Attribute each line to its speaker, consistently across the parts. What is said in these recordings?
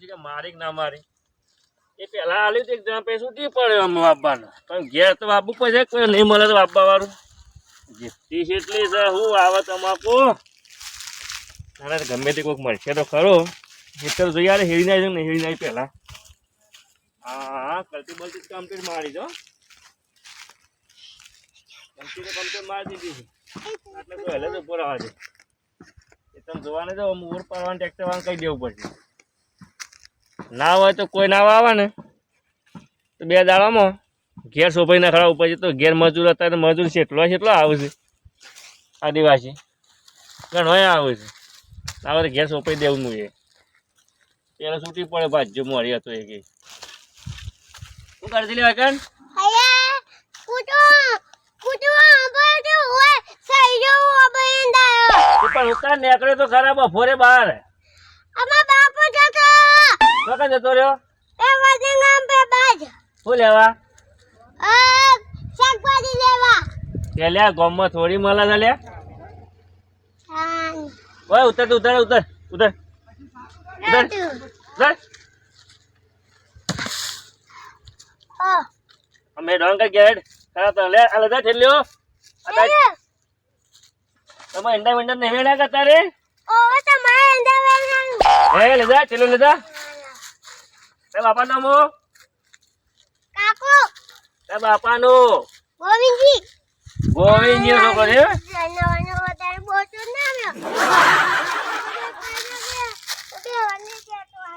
Speaker 1: છે કે મારી ના મારી. એ પેલા આલ્યું હતું એક જણા પૈસા છૂટી પડ્યો આમ વાપવાનું પણ ઘેર તો વાપવું પડશે, કોઈ નહીં મળે તો વાપવા વાળું જેટલી છે એટલી છે હું આવે તમાકુ. ના ગમે તે કોઈક મળશે તો ખરો. હેતર જોઈએ યાર હેરી નાઈ ને હેરી નાય પહેલાં હા કલ્ટી બલ્ટી કમ્પ્લીટ મારી દો કમ્પ્લીટ કમ્પ્લીટ મારી દીધી છે. એટલે તો હેલે તો ઉપર આવવા દે. એ તમે જોવાને તો મોર પાડવાનું ટેક્ટર વાળા કહી દેવું પડશે. ના હોય તો કોઈ ના આવે ને. તો બે દાડામાં ઘેર શોભાઈ ના ખરા ઉપર તો ઘેર મજૂર હતા મજૂર છે એટલો આવે છે. આદિવાસી. ઘણો આવે છે. આવે તો ઘેર સોંપાઈ દેવું એ પેલા છૂટી પડે ભાજ્યો મળી હતો એ કે. શું
Speaker 2: કરી દીધી વાકન
Speaker 1: પણ ઉતાર નીકળે તો ખરા બપોરે બહાર.
Speaker 2: અમાર બાપો જતો
Speaker 1: કકા જતો રહ્યો?
Speaker 2: એ વજંગામ પે બાજ.
Speaker 1: હું લેવા?
Speaker 2: અ શાકભાજી લેવા.
Speaker 1: કે લે ગામમાં થોડી મળે છે
Speaker 2: લે.
Speaker 1: ઓય ઉતર તું ઉતર ઉતર ઉતર. ઉતર. ઉતર. અમે ડોંગ ગેડ. ખરા તો લે આ લદા ઠેલ્યો. તમે ઈંડા મીંડા નહીં વેડા કરતા રે?
Speaker 2: ઓ તમારે અંદર વેલણ
Speaker 1: હે લેદા ચલો લેદા તે બાપા નામો
Speaker 2: કાકો.
Speaker 1: તે બાપાનો.
Speaker 2: ગોવિંદજી.
Speaker 1: ગોવિંદજી નો છોકરો છે
Speaker 2: ના?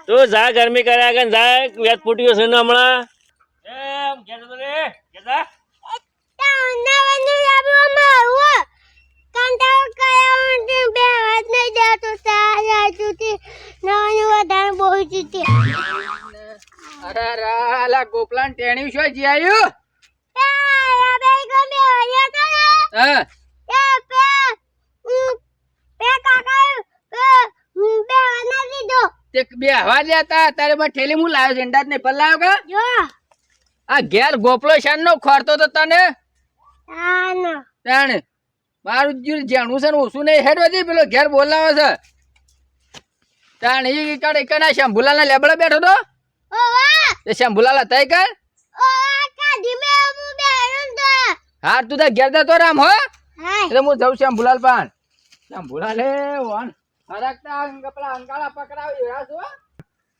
Speaker 1: તું જા ગરમી કર્યા કે જા વેત ફૂટ્યો છે ને હમણાં? એમ ઘેર તો રે ઘેર
Speaker 2: બે હાથ નહીં જતો સારા જુતી નવાનું વધારે બહુ જુતી
Speaker 3: અરે અરે અલા ગોપલાન ટેણી શું જી આવ્યું
Speaker 2: બે ગમે હરિયો તો
Speaker 3: હા?
Speaker 2: એ પે પે કાકા બે આના લીધો.
Speaker 3: તે બે હવા લેતા તારે માં ઠેલી હું લાવ્યો છે અંદાજ નહીં પલ્લાયો કે?
Speaker 2: જો.
Speaker 3: આ ઘેર ગોપલો શાન નો ખોરતો તો તને?
Speaker 2: આ ના.
Speaker 3: મારું જે જાણું છે ને ઓછું નહીં હેડવા દે પેલો ઘેર બોલાવે છે. તાણ ઈ કડે કના શંભુલાલ ના લેબડા બેઠો તો? એ શંભુલાલ હતા કર.
Speaker 2: ઓ કાઢી મે હું બે હરણ તો.
Speaker 3: હા તું તાર ઘેર તો રામ હો. એટલે હું જઉં શંભુલાલ પાન શંભુલાલ હે વન હરકતા અંગ અંગાળા પકડાવી રહ્યા છો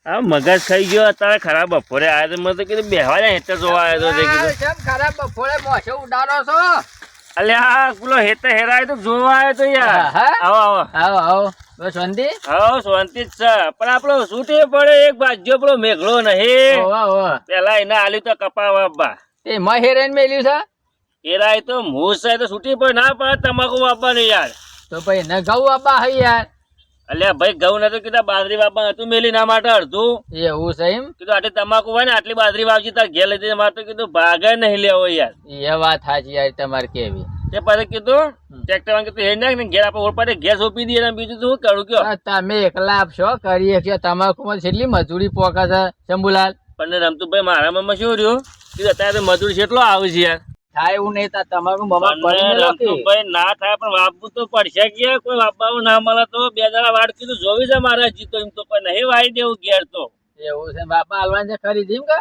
Speaker 1: આ મગજ ખાઈ ગયો અત્યારે ખરાબ બપોરે આવ્યો તો મેં તો કીધું બેહવા જાય જોવા આવ્યો તો તે
Speaker 3: ખરાબ બપોરે મોસે ઉડાડો છો.
Speaker 1: અલ્યા આ પેલો હેતે હેરાય તો જોવા આવ્યો તો યાર.
Speaker 3: હા?
Speaker 1: આવો આવો.
Speaker 3: આવો આવો. બસ શાંતિ?
Speaker 1: આવો શાંતિ જ છે. પણ આપણો છૂટે પડે એક બાજુ પેલો મેઘલો નહીં.
Speaker 3: વાહ વાહ.
Speaker 1: પેલા એને આલ્યું તો કપાવા બા.
Speaker 3: તે મહેરેન મેલ્યું છે?
Speaker 1: એરાય તો મૂસ છે તો છૂટી પડે ના પડે તમાકુ વાપવાનું યાર.
Speaker 3: તો ભાઈ ન ઘઉં આપવા હૈ યાર.
Speaker 1: અલ્યા ભાઈ ઘઉં નતું કીધા બાજરી વાપવાનું હતું મેલી ના માટે અડધું.
Speaker 3: એવું છે એમ?
Speaker 1: કીધું આટલી તમાકુ હોય ને આટલી બાજરી વાવજી તાર ઘેર લીધી મારે તો કીધું ભાગે નહીં લેવો યાર.
Speaker 3: એ વાત સાચી યાર તમારે કેવી.
Speaker 1: તે પછી કીધું ટ્રેક્ટર કીધું હેડ ને ઘેર આપણે ઓળપાટે ગેસ ઓપી દઈએ ને બીજું શું કરું કયો?
Speaker 3: તમે એકલા આપશો કરીએ છીએ. તમાકુ માં છેલ્લી મજૂરી પોકા છે શંભુલાલ.
Speaker 1: પણ રમતુભાઈ મારા મનમાં શું રહ્યું? કીધું અત્યારે તો મજૂર કેટલો આવે છે યાર.
Speaker 3: થાય એવું નહીં તમારું મમા કરીને
Speaker 1: ના થાય પણ વાપવું તો પડશે કે કોઈ વાપવાનું ના મળે તો બે દાડા વાડ કીધું જોવી છે મારા જીતો એમ તો પણ નહીં વાળી દેવું ઘેર તો.
Speaker 3: એવું છે બાપા હાલવાની છે ખરી જીમ કે?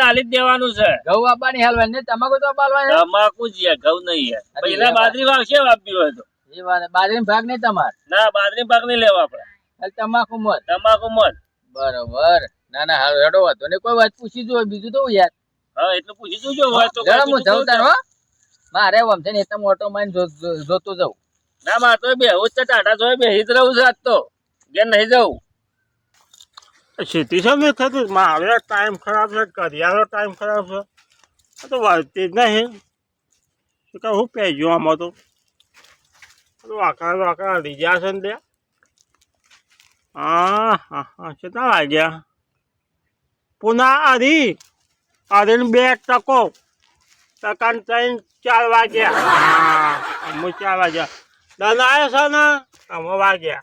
Speaker 1: હાલી જ દેવાનું છે.
Speaker 3: ઘઉં આપવાની હાલવાની નહીં તમાકુ તો હાલવાની
Speaker 1: તમાકુ જ યાર ઘઉં નહીં યાર
Speaker 3: યાર.
Speaker 1: બાજરી વાવશે વાપી હોય તો.
Speaker 3: એ વાત બાજરી ભાગ નહીં તમાર?
Speaker 1: ના બાજરી ભાગ નહીં લેવા આપણે.
Speaker 3: તમાકુ મત
Speaker 1: તમાકુ મત
Speaker 3: બરોબર. ના ના હાલ રડો હતો ને કોઈ વાત પૂછી જો બીજું તો યાર
Speaker 1: હા એટલું પૂછી જોજો હોય તો
Speaker 3: હું જઉં તાર હો. મારે આમ છે ને તમે ઓટો માં જોતું જો- જોતો જાઉં
Speaker 1: ના માર તો બે હું છે ટાટા જોઈ બે જ રહું છે આજ તો. ઘેર નહીં જવું.
Speaker 4: ખેતી છે થતું મારે ટાઈમ ખરાબ છે કરિયાનો ટાઈમ ખરાબ છે. આ તો વાંચતી જ નહીં. શું કહે હું પહેજો આમાં તો વાંકડા વાંકડા લીધા છે ને ત્યાં હા હા હા કેટલા વાગ્યા? પુના અઢી અઢીને બે ટકો ટકા ત્રણ ચાર વાગ્યા. હા. અમુક ચાર વાગ્યા. દાદા આવ્યો છે ને? અમે વાગ્યા.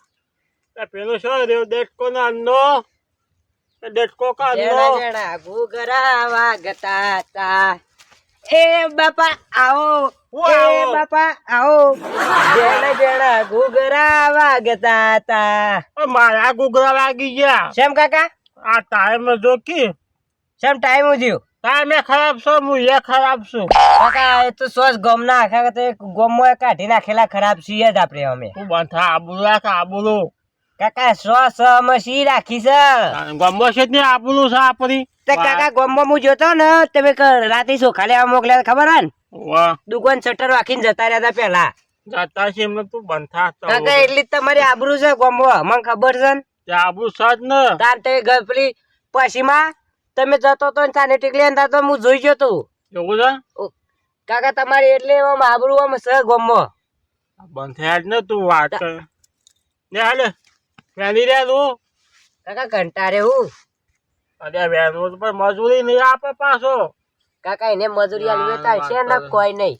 Speaker 4: પેલો પેલું શું રહ્યું? દેડકો ને દેટકો તે દેડકો કા અન્નો?
Speaker 3: જણા વાગતા તા. એ બાપા આવો.
Speaker 4: એ
Speaker 3: બાપા આવો. જણા જણા ઘૂઘરા વાગતા તા.
Speaker 4: મારા ઘૂઘરા વાગી ગયા.
Speaker 3: શેમ કાકા?
Speaker 4: આ ટાઈમ જોકી.
Speaker 5: શેમ ટાઈમ ઉજ્યો?
Speaker 4: ટાઈમે ખરાબ છો હું એ ખરાબ છું.
Speaker 5: કાકા એ તો સોસ ગમ ના આખા તો ગોમમાં કાઢી નાખેલા ખરાબ છીએ જ આપણે અમે.
Speaker 4: તું બંધા? આબુલો રાખ આબુલો.
Speaker 5: કાકા સોસ અમે સી રાખી છે?
Speaker 4: ગમો છે ને આબુલો છે આપણી
Speaker 5: તે કાકા ગમો હું જોતો ને તમે રાતે રાતે ખાલી લેવા મોકલ્યા ખબર હે ને? દુકાન શટર રાખીને જતા રહ્યા હતા પેલા
Speaker 4: જતા છે એમને તું બંધા
Speaker 5: કાકા એટલી તમારી આબરૂ છે ગમો. મને ખબર છે ને.
Speaker 4: આબરૂ છે જ ને.
Speaker 5: તાર તે ગપલી પછીમાં તમે જતો તો ને ટીકલી અંદર તો હું જોઈ ગયો તું.
Speaker 4: એવું છે?
Speaker 5: કાકા તમારી એટલે આમ આબરૂ આમ ગમો.
Speaker 4: બંધ થયા જ ને તું વાત ને હાલે ફેલી રહ્યા તું.
Speaker 5: કાકા કંટારે હું.
Speaker 4: અરે વેનું તો પણ મજૂરી નહીં આપે પાછો.
Speaker 5: કાકા એને મજૂરી આલવી હોય છે ને કોઈ નહીં.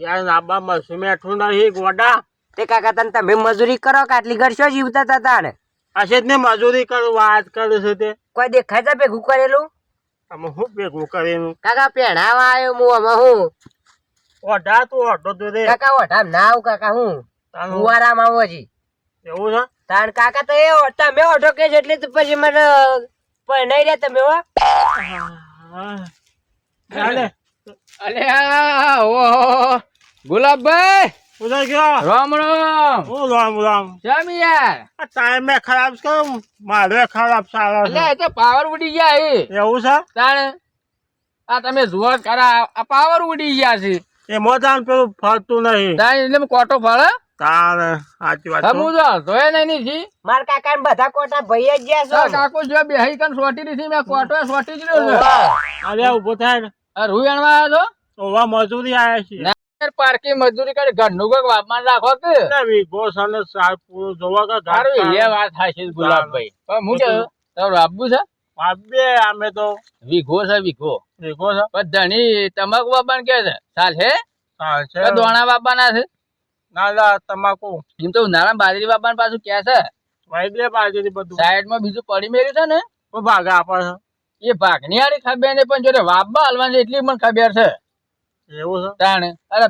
Speaker 4: જ્યાં નાબા મસું મેઠું નહીં ગોડા.
Speaker 5: તે કાકા તને તમે મજૂરી કરો કે આટલી ઘર શું જીવતા હતા તાણે?
Speaker 4: હશે જ ને મજૂરી કરું વાત કરું છે તે.
Speaker 5: કોઈ દેખાય છે ભેગું કરેલું?
Speaker 4: અમે શું ભેગું કરેલું?
Speaker 5: કાકા પહેણાવા આવ્યો હું આમાં હું?
Speaker 4: ઓઢા તું ઓઢો તું રે.
Speaker 5: કાકા ઓઢામ ના આવું કાકા હું?
Speaker 4: તાનું
Speaker 5: ફુવારામાં આવો જી
Speaker 4: એવું છે?
Speaker 5: તાણ કાકા તો એ ઓઢતા તમે ઓઢો કે એટલે તો પછી મને નહીં રે તમે હો.
Speaker 4: અલે
Speaker 3: અલે આ ઓહો ગુલાબભાઈ!
Speaker 4: ઉધર ગયો
Speaker 3: રામ રામ.
Speaker 4: હું રામ રામ.
Speaker 3: કેમ યાર
Speaker 4: આ ટાઈમે ખરાબ છે કેમ મારે ખરાબ સારા
Speaker 3: એટલે
Speaker 4: છે
Speaker 3: એ તો પાવર ઉડી ગયા એ
Speaker 4: એવું છે?
Speaker 3: તાણે આ તમે જુઓ જ ખરા આ પાવર ઉડી ગયા છે.
Speaker 4: એ મોજાન પેલું ફરતું નહીં.
Speaker 3: તાણે એટલે કોટો ફળે.
Speaker 4: તારે સાચી વાત
Speaker 3: હમું જો જોયે નહીં ની છી
Speaker 5: મારા કાકા ને બધા કોટા ભાઈ જ ગયા
Speaker 3: છે.
Speaker 5: છો
Speaker 3: કાકો જો બેહી કન સોટી દીધી મેં કોટો સોટી જ રહ્યો છે.
Speaker 4: અરે ઊભો થાય ને.
Speaker 3: આ રૂ એણવા આવ્યો
Speaker 4: ઓવા મજૂરી આયા છે.
Speaker 3: છો પાર્કી મજૂરી કરી ઘરનું કોઈક વાપમાં રાખો કે?
Speaker 4: પૂરું જોવા
Speaker 3: સારું એ વાત થાય ગુલાબભાઈ. પણ હું કે તારું આપવું છે?
Speaker 4: આપીએ અમે તો.
Speaker 3: વીઘો છે વીઘો.
Speaker 4: વીઘો છે?
Speaker 3: પણ ધણી તમાકુ બાબાને કે છે? ચાલ હે
Speaker 4: સાર છે.
Speaker 3: દોણા બાબાના છે?
Speaker 4: ના ના તમાકુ.
Speaker 3: એમ તો ઉનાળા બાજરી બાબાને પાછું કે છે.
Speaker 4: વાઈ દે બાજરી બધું.
Speaker 3: સાઈડમાં બીજું પડી મેર્યું છે ને?
Speaker 4: ભાગા આપે
Speaker 3: એ ભાગની હારી ખબર ને પણ જો વાબા હલવાની એટલી મને ખબર છે.
Speaker 4: એવું છે?
Speaker 3: તાણે. અરે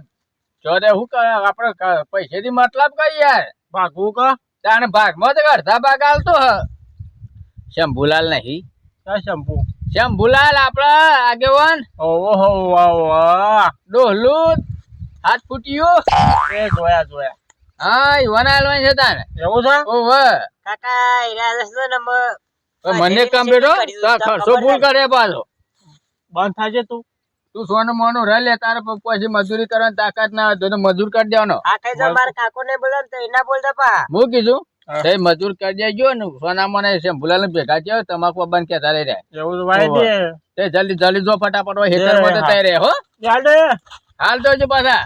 Speaker 3: જો તે શું કરે આપણે પૈસેથી મતલબ કઈ યાર?
Speaker 4: ભાગવું કહ
Speaker 3: તાણે ભાગમાં તો અડધા ભાગ હાલતો હ. શંભુલાલ નહીં.
Speaker 4: શંભુ?
Speaker 3: શંભુલાલ આપણા આગેવાન.
Speaker 4: ઓહો હો વાહ.
Speaker 3: ડોહલું હાથ ફૂટ્યું.
Speaker 4: એ જોયા જોયા.
Speaker 3: હા છે તાને
Speaker 4: એવું છે?
Speaker 3: ઓવે
Speaker 5: કાકા એના રસ્તો ને મ-
Speaker 3: તો મને ખર્ચો ભૂલ કરે પાછો.
Speaker 4: બંધ થાય છે તું?
Speaker 3: તું સોનું મોનું રહી લે તારે પછી મજૂરી કરવાની તાકાત ના હોય તો મજૂર કરી દેવાનો.
Speaker 5: આ કઈ તો મારા કાકો ને બોલો તો એના બોલતા પા.
Speaker 3: હું કીધું? તે મજૂર કરી દેજો ને સોના મને શંભુલાલ ભેગા થયો તમાકુ બંધ કે તારે રે
Speaker 4: એવું તો
Speaker 3: તે જલ્દી જલ્દી જો ફટાફટ હોય
Speaker 4: હેતરમાં
Speaker 3: તૈયાર હો. હાલ તો જો પાછા.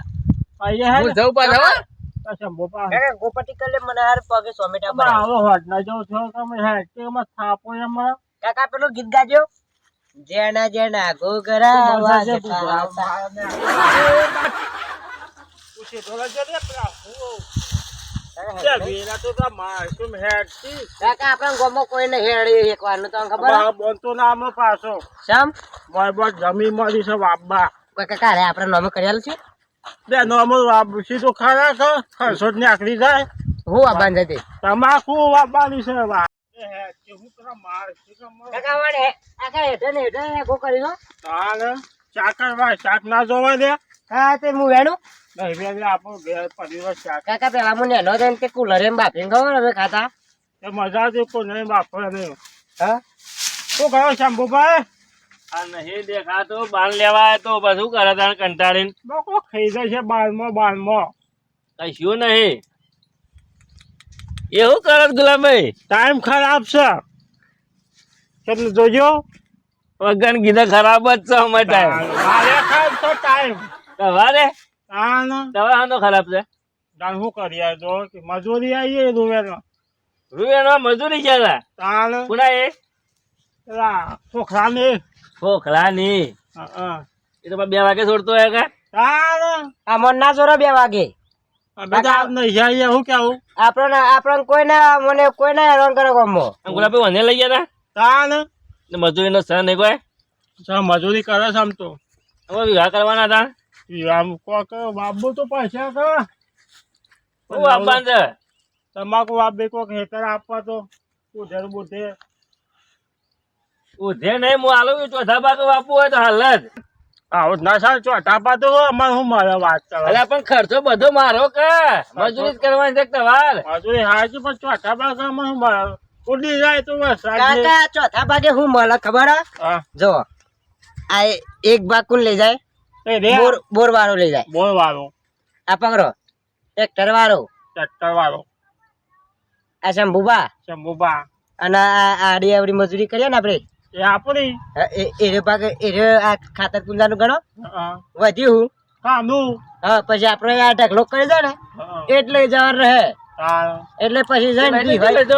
Speaker 4: હું
Speaker 3: જઉં પાછા હો.
Speaker 4: આ શંભુ પાસે
Speaker 5: કાકા ગોપટી કલે મને હાર પગે સોમેટા
Speaker 4: અમારે આવો હોટ ના જવું છો તમે હે કે થાપો એમાં.
Speaker 5: કાકા પેલું ગીત ગાજો. જેના જેના ઘોઘરા વાગે
Speaker 4: તો તે તો તા
Speaker 5: તો
Speaker 4: બોલતો નામ
Speaker 5: કરેલ છે?
Speaker 4: બે નોમો વાબ સીધું ખરા ખરસો જ નીકળી જાય.
Speaker 5: હું બાંધ
Speaker 4: તમાકુ વાપવાની છે વા એ હેડ કે હું તને મારશું કે મો
Speaker 5: કાકા વાડે કાકા હેઠે ને હેઠે ગો કરી દો
Speaker 4: તાને ચાકર ભાઈ ના જોવા દે.
Speaker 5: હા તે હું વેણું.
Speaker 4: આપણું પરિવાર શાક
Speaker 5: પેલા મને એનો દે તે કુલર એમ બાફીને ખાવ અમે ખાતા.
Speaker 4: એ મજા જ કોઈ નહીં બાપરે નહીં.
Speaker 5: હા?
Speaker 4: શું કરો શંભુભાઈ?
Speaker 1: આ નહીં દેખાતો બાન લેવાય તો બધું કરે તાણ કંટાળીને?
Speaker 4: લોકો ખાઈ જાય છે બારમાં બારમાં
Speaker 1: કશું નહીં. એવું કરો ગુલાબભાઈ
Speaker 4: ટાઈમ ખરાબ છે. તમને જોજો?
Speaker 1: વગર કીધા ખરાબ જ છે અમારે ટાઈમ
Speaker 4: મારે ખરાબ ટાઈમ
Speaker 1: તમારે? તમારે ખરાબ છે?
Speaker 4: તાન શું કરી જો કે મજૂરી આવીએ રૂવેનો
Speaker 1: રૂપિયાનો મજૂરી છે
Speaker 4: તાન
Speaker 1: પુના એ?
Speaker 4: છોકરાને. હા, હા.
Speaker 1: એ તો બે વાગે છોડતો હોય કે
Speaker 4: તાન
Speaker 5: આ મન ના જોરો બે વાગે. આપણને આપણને કોઈને મને કોઈને હેરાન કરે ગામમાં.
Speaker 1: ગુલાબી વને લઈ ગયા
Speaker 4: તાન?
Speaker 1: તા મજૂરીનો સહ નહીં કોઈ?
Speaker 4: સર મજૂરી કરે છે આમ તો.
Speaker 1: અમે વિવાહ કરવાના હતા
Speaker 4: ઈ કોક બાબુ તો પૈસા કે
Speaker 1: શું આપવાનું છે?
Speaker 4: તમાકુ બાબે કોક હેતર આપવા તો. ઉધેર બુધે
Speaker 1: ઉધે નહીં હું આલું ચોથા ભાગે વાપવું હોય તો હાલ જ.
Speaker 4: આવું ના સારું ચોથા પા તો અમારે મારે વાત કરે
Speaker 1: અલ્યા પણ ખર્ચો બધો મારો કે? મજૂરી કરવાની છે તમાર
Speaker 4: મજૂરી હાજી પણ ચોથા પા અમારે હું મારે ઉડી જાય તો
Speaker 5: કાકા ચોથા ભાગે હું મળે ખબર હે? જો આ એક ભાગ કોણ લઈ જાય?
Speaker 4: એ રે.
Speaker 5: બોર બોર વાળો લઈ જાય.
Speaker 4: બોર વાળો
Speaker 5: આ પકડો. ટ્રેક્ટર વાળો
Speaker 4: ટ્રેક્ટર વાળો
Speaker 5: આ શંભુબા
Speaker 4: શંભુબા
Speaker 5: અને આ આડી આવડી મજૂરી કરીએ ને આપણે?
Speaker 4: એ આપણી
Speaker 5: એરે ભાગ એરે આ ખાતર કુંજાનું ગણો. વધ્યું
Speaker 4: કાનું
Speaker 5: હા પછી આપણે આ ઢગલો કરી દે ને. એટલે જવાનું રહે. એટલે પછી
Speaker 1: લઈ હતો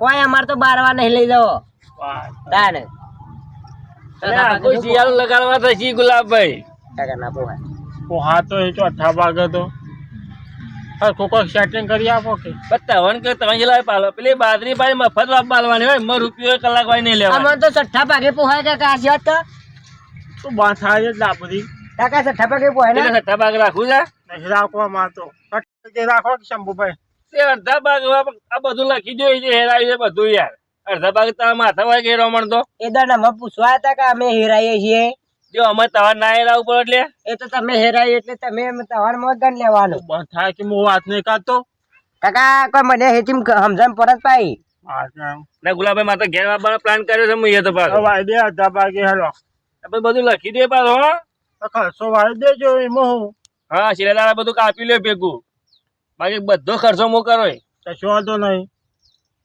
Speaker 5: કોઈ અમારે તો બારવા નહીં લઈ જાઓ
Speaker 4: વાહ.
Speaker 5: તાને
Speaker 1: કોઈ શિયાળું લગાડવા થશે ગુલાબભાઈ.
Speaker 5: કાકા
Speaker 4: તો હા તો એ ચોથા ભાગે તો કોઈ સેટિંગ કરી આપો કે.
Speaker 1: પણ કે તમે જે લાવે પાલો પેલી બાજરી પાડી મફત વાપ પાલવાની હોય મર રૂપિયો કલાક હોય નહીં લેવા
Speaker 5: આમાં તો છઠ્ઠા ભાગે પોહાય કાકા આ તો?
Speaker 4: તો બાંધ થાય જ લાપરી
Speaker 5: કાકા છઠ્ઠા ભાગે પોહાય ને?
Speaker 1: એટલે ભાગ રાખવું છે?
Speaker 4: નહીં રાખવા માંગતો કટ રાખો કે શંભુભાઈ?
Speaker 1: તે અડધા ભાગ વાપ- આ બધું લખી જોઈએ છે હેરાયું છે બધું યાર. અડધા ભાગ તારા માથા હોય કે રમણ તો
Speaker 5: એ દાડા પૂછવા હતા કે અમે હેરાઈએ છીએ?
Speaker 1: જો અમે તવાર ના હેરાવ પડે એટલે?
Speaker 5: એ તો તમે હેરાય એટલે તમે તમારે મોત ગણ લેવાનું.
Speaker 4: થાય કે હું વાત નહીં કરતો?
Speaker 5: કાકા કોઈ મને હેચીમ સમજણ પરત પાઈ?
Speaker 4: કેમ
Speaker 1: ગુલાબભાઈ માતા ઘેર વાપવાનો પ્લાન કર્યો છે હું એ તો પાછો.
Speaker 4: વાય દે અડધા ભાગે હેલો.
Speaker 1: બધું લખી દે પાછો હો.
Speaker 4: તો ખર્ચો વાળી દેજો એમાં હું.
Speaker 1: હા શિરેદારા બધું કાપી લે ભેગું. બાકી બધો ખર્ચો મો કરો એ.
Speaker 4: કશો વાંધો નહીં.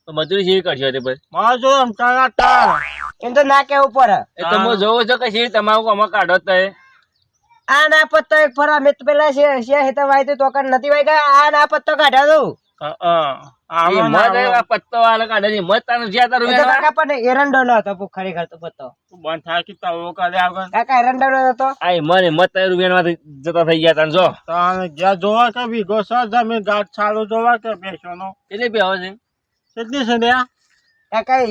Speaker 1: તો મજૂરી શી કરશો તે ભાઈ?
Speaker 4: મારા જો તારા તાર.
Speaker 5: એમ તો ના કેવું પડે.
Speaker 1: એ તમે જોવો છો કે શી તમાકુ અમે કાઢો તય
Speaker 5: આ ના પત્તો એક ફરા મેં તો પેલા છે છે હેતા વાય તો કર નથી વાય ગયા આ ના પત્તો
Speaker 1: દઉં કાઢે
Speaker 4: કે
Speaker 1: ગયા
Speaker 4: જોવા કે વીઘો સ જમીન ગાંઠ ચાલુ જોવા કે બેસવાનો
Speaker 1: કેટલી પી આવે છે?
Speaker 4: કેટલી છે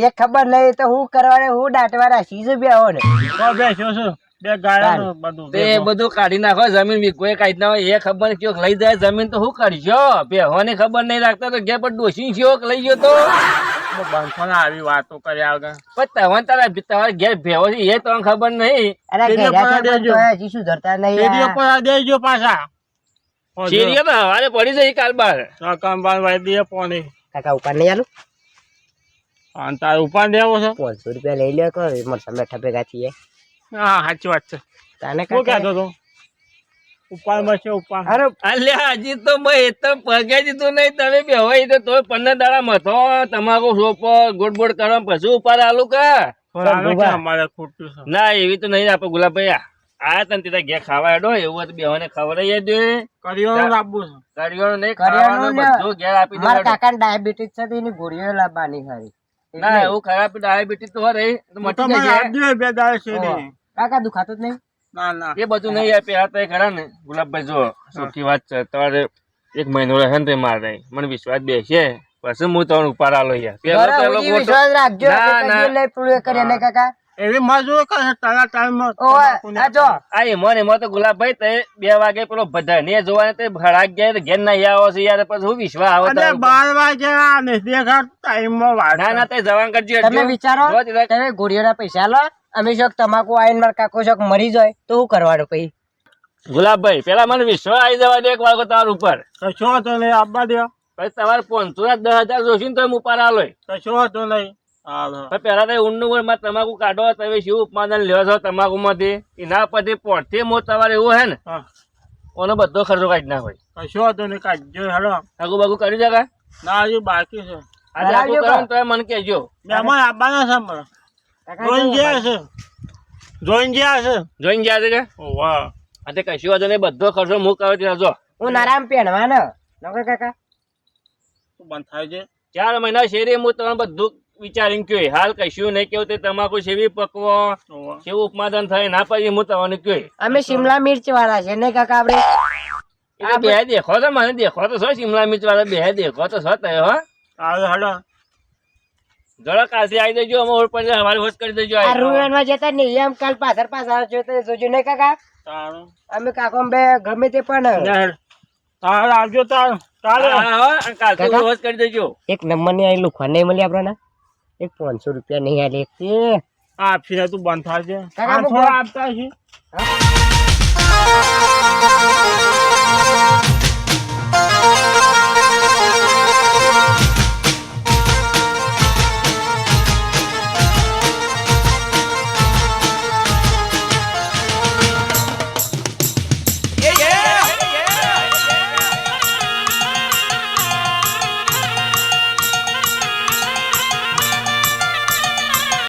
Speaker 5: એક ખબર નહીં તો હું કરવાને હું દાટવાના સીઝ બે ને.
Speaker 4: તો શું શું? બે ગાયો બધું
Speaker 1: તે બધું કાઢી નાખો જમીન બી કોઈ કાઢી ના હોય એ ખબર કયો લઈ જાય જમીન તો શું કરશો બેહોને ખબર નહીં રાખતા તો ઘેર પર ડોસી છો લઈ ગયો તો.
Speaker 4: આવી વાતો કર્યા આગળ.
Speaker 1: પણ તવન તારા તમારા ઘેર ભેવો છે એ તમને ખબર નહીં
Speaker 5: અરે
Speaker 4: દેજો.
Speaker 5: નહીં
Speaker 4: શેરીઓ પર દેજો પાછા.
Speaker 1: શેરીઓ તો હવારે પડી જાય કાલ બાર.
Speaker 4: કામ વાય દે પોણી
Speaker 5: કાકા ઉપર નહીં આલું.
Speaker 4: અને તારે ઉપાડ દેવો છે.
Speaker 5: પાંચસો રૂપિયા લઈ લ્યો કહો મરસા બેઠા ભેગા થઈએ.
Speaker 4: હા સાચી વાત છે.
Speaker 5: તને
Speaker 4: શું કહેતો તો ઉપાડમાં ઉપાડ.
Speaker 5: અરે
Speaker 1: અલ્યા હજી તો મેં એ તો પગે દીધું નહીં. તમે હોય તો તોય પંદર દાડા મથો. તમાકુ સોપો ગોડબોડ કરો પછી ઉપાડ આલું કા. ના એવી તો નહીં આપે ગુલાબભાઈ આ. તને ત્યાં ઘે ખાવા હેડો એવું હોય તો બેવાને ખવડાવી દે
Speaker 4: કરિયાણું લાવવું છે.
Speaker 1: કરિયાણું નહીં ખાવાનું બધું ઘેર આપી
Speaker 5: મારા
Speaker 1: દે
Speaker 5: કાકા ડાયાબિટીસ છે તેની ગોળીઓ લાવવાની ખરી.
Speaker 1: ના એવું ખરાબ ડાયાબિટીસ તો હોય તો મટી
Speaker 4: બે દાડે શેરી
Speaker 5: કાકા દુખાતું જ નહીં?
Speaker 4: ના ના.
Speaker 1: એ બધું નહીં આપે આ તો એ ખરા ને. ગુલાબભાઈ જો સુખી વાત છે તમારે એક મહિનો રહે ને માર મારે મને વિશ્વાસ બેસે. પછી હું તમને ઉપાડ આલો યાર. પેલો પેલો ગોટો-
Speaker 5: વિશ્વાસ રાખજો
Speaker 1: ના, ને.
Speaker 5: કાકા?
Speaker 4: એવી મજૂર કરે તારા ટાઈમ
Speaker 5: ઓય આ જો.
Speaker 1: આ એમાં એમાં તો ગુલાબભાઈ તે બે વાગે પેલો બધા ને જોવાને તે ભડાક ગયા તો ઘેર નહીં આવો છે યાર પછી હું વિશ્વા આવે
Speaker 4: અને બાર વાગ્યા ને દેખા ટાઈમમાં વાત
Speaker 1: ના તે જવાન કરજો
Speaker 5: તમે વિચારો તમે ગોળીઓના પૈસા લો અમે શોક તમાકુ આઈન માર કાકો શોક મરી જાય તો હું કરવાનું પછી?
Speaker 1: ગુલાબભાઈ પેલા મને વિશ્વ આવી જવા દે એક વાગો તમારા ઉપર.
Speaker 4: કશો હતો નહીં આપવા દે
Speaker 1: પછી તમારે પાંચસો ના દસ હજાર જોશી ને તો હું ઉપાડ આલો
Speaker 4: કશો તો નહીં.
Speaker 1: પણ પેલા તો ઊંડનું માં તમાકુ કાઢો તમે શું ઉત્પાદન લેવા છો તમાકુ માંથી એના પછી પોતે મો તમારે એવું હે ને ઓનો બધો ખર્ચો કાઢી ના હોય
Speaker 4: કશો હતો ને કાઢજો હેલો.
Speaker 1: આગુ બાગુ કરી જગા
Speaker 4: ના હજુ બાકી છે.
Speaker 1: આજે આગુ કરો તો મને કહેજો.
Speaker 4: મહેમાન આપવાના છે મને જોઈન ગયા છે. જોઈન ગયા છે.
Speaker 1: જોઈન ગયા છે કે?
Speaker 4: વાહ.
Speaker 1: આજે કશું વાંધો નહીં બધો ખર્ચો હું કરો ત્યાં જો
Speaker 5: હું નારાયણ પહેણવાનો નકર કાકા.
Speaker 4: બંધ થાય છે?
Speaker 1: ચાર મહિના શેરી હું તમને બધું વિચારીને કયો હાલ કશું નહીં કેવું તે તમાકુ સેવી પકવો. કેવું ઉત્પાદન થાય ના પછી હું તમને કહ્યું
Speaker 5: અમે શિમલા મિર્ચ વાળા છે ને કાકા આપણે?
Speaker 1: બે દેખો તો મને દેખો તો છો શિમલા મિર્ચ વાળા બે દેખો તો છો તમે હો.
Speaker 4: હાલો
Speaker 1: જરા કાલથી આવી દેજો અમે પર હોશ કરી દેજો
Speaker 5: આ
Speaker 1: આવી.
Speaker 5: રૂવેનમાં જતા ને એમ કાલ પાછળ પાછળ જોતે જોજો ને કાકા? અમે કાકો બે ગમે તે પણ.
Speaker 4: તાર આવજો તાર તારે
Speaker 1: હા, હા, હા, અને કાલથી
Speaker 5: કાકા?
Speaker 1: હોશ કરી દેજો.
Speaker 5: એક નંબરની અહીં લુખવા નહીં મળી આપણને. એક પાંચસો રૂપિયા નહીં આલે. તે
Speaker 4: આપશે તું બંધ પાંચસો આપતા છે?